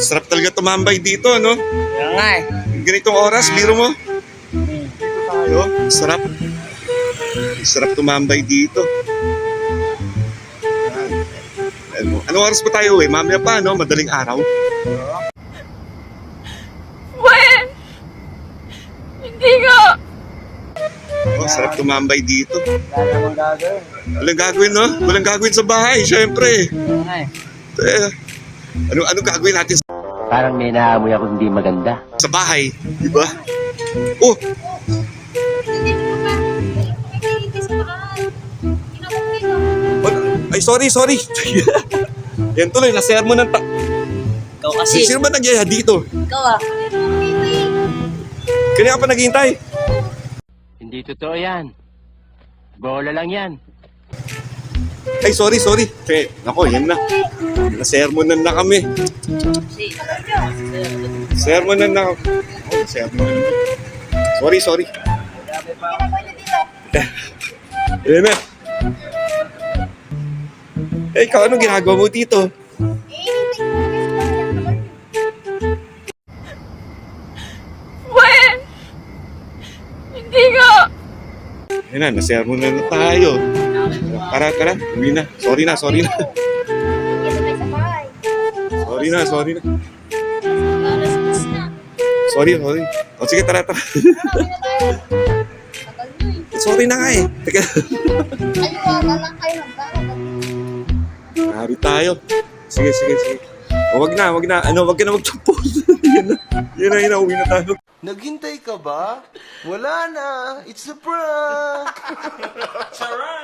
Sarap talaga tumambay dito, no? Nga eh. Ganitong oras, biro mo. Ayo, sarap. Sarap tumambay dito. Ano, anong oras pa tayo eh? Mamaya pa, no? Madaling araw. When? Hindi nga. Oh, sarap tumambay dito. Walang gagawin, no? Walang gagawin sa bahay, syempre. Nga eh. Ano, ano gagawin natin Parang may naamoy ako hindi maganda. sa bahay? Di ba? Oh, mo. Wal- Ay, sorry, sorry. Yan tuloy, nasermo ng ta... Ikaw kasi. Sino ba nagyaya dito? Ikaw ah. Kanya ka pa naghihintay. Hindi totoo yan. Bola lang yan. Ay, sorry, sorry. Eh, nako, yan na. Nasermonan na kami. Sermonan na kami. Oh, sermonan. Sorry, sorry. Yan na. Eh, ikaw, anong ginagawa mo dito? When? Hindi nga. Yan na, nasermonan na tayo. Tara, tara. Uwi na. Sorry na, sorry na. Sorry na, sorry na. Na. Sorry, sorry. O sige, tara, tara. Na na eh. sorry na nga eh. Teka. Aliwaga lang kayo. Nari tayo. Sige, sige, sige. O, wag na, wag na. Ano, wag ka na magtsampo. yan na. Yan na, yan na. Uwi na tayo. Naghintay ka ba? Wala na. It's a prank. Charan!